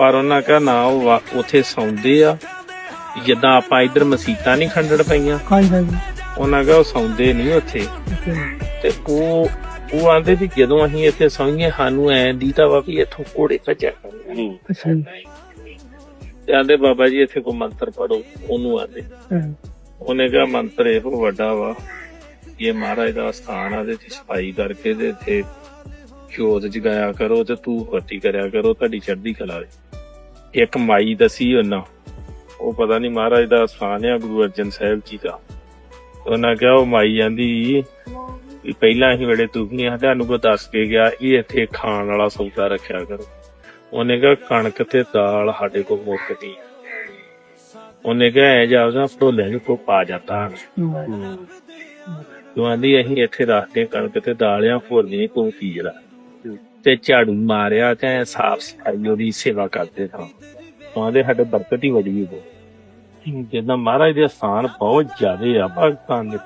ਪਰ ਉਹਨਾਂ ਕਹਾ ਨਾ ਉਹ ਵਾ- ਉੱਥੇ ਸੌਂਦੇ ਆ ਜਿੱਦਾਂ ਆਪਾਂ ਇੱਧਰ ਮਸੀਤਾਂ ਨਹੀਂ ਖੰਡੜ ਪਈਆਂ ਹਾਂਜੀ ਹਾਂਜੀ ਉਹਨਾਂ ਕਹਾ ਉਹ ਸੌਂਦੇ ਨਹੀਂ ਉੱਥੇ। ਤੇ ਉਹ ਉਹ ਆਂਦੇ ਵੀ ਜਦੋਂ ਅਸੀਂ ਇੱਥੇ ਸੌਂਈਏ ਸਾਨੂੰ ਐਂ ਦੀਦਾ ਵਾ ਵੀ ਇੱਥੋਂ ਕੋੜੇ ਭੱਜਿਆ ਕਰਨਗੇ। ਅੱਛਾ। ਤੇ ਆਂਦੇ ਬਾਬਾ ਜੀ ਇੱਥੇ ਕੋਈ ਮੰਤਰ ਪੜੋ ਉਹਨੂੰ ਆਂਦੇ। ਉਹਨੇ ਕਿਹਾ ਮੰਤਰ ਇਹੋ ਵੱਡਾ ਵਾ ਇਹ ਮਹਾਰਾਜ ਦਾ ਸਥਾਨ ਆ ਤੇ ਸਫ਼ਾਈ ਕਰਕੇ ਤੇ ਇੱਥੇ ਜੋਤ ਜਗਾਇਆ ਕਰੋ ਤੇ ਤੂੰ ਵਰਤੀ ਕਰਿਆ ਕਰੋ ਤੁਹਾਡੀ ਚੜ੍ਹਦੀ ਕਲਾ ਵੇ ਇੱਕ ਮਾਈ ਦਸੀ ਉਹਨਾਂ। ਉਹ ਪਤਾ ਨਹੀਂ ਮਹਾਰਾਜ ਦਾ ਸਥਾਨ ਆ ਗੁਰੂ ਅਰਜਨ ਸਾਹਿਬ ਜੀ ਦਾ। ਉਹਨਾਂ ਕਿਹਾ ਉਹ ਮਾਈ ਜਾਂਦੀ ਵੀ ਪਹਿਲਾਂ ਹੀ ਬੜੇ ਦੁਖੀਆਂ ਤੁਹਾਨੂੰ ਕੋ ਦੱਸ ਕੇ ਗਿਆ ਇਹ ਇੱਥੇ ਖਾਣ ਵਾਲਾ ਸੌਦਾ ਰੱਖਿਆ ਕਰੋ। ਉਹਨੇ ਕਿਹਾ ਕਣਕ ਤੇ ਦਾਲ ਸਾਡੇ ਕੋਲ ਮੁੱਕ ਗਈ। ਉਹਨੇ ਕਿਹਾ ਐ ਜਾਊਗਾ ਭੋਲੇ ਨੂੰ ਕੋ ਪਾ ਜਾਂਦਾ। ਤੂੰ ਆਂਦੀ ਅਸੀਂ ਇੱਥੇ ਰੱਖਦੇ ਕਣਕ ਤੇ ਦਾਲਿਆਂ ਹੋਰ ਨਹੀਂ ਕੋਈ ਤੇ ਝਾੜੂ ਮਾਰਿਆ ਤੇ ਸਾਫ਼ ਸਫ਼ਾਈ ਉਹਦੀ ਸੇਵਾ ਕਰਦੇ ਸਾਂ। ਉਹਦੇ ਸਾਡੇ ਬਰਕਤ ਹੀ ਵੜੀ ਉਹ ਜਿੱਦਾਂ ਮਹਾਰਾਜ ਦੇ ਸਥਾਨ ਬਹੁਤ ਜ਼ਿਆਦੇ ਆ ਪਾਕਿਸਤਾਨ ਦੇ।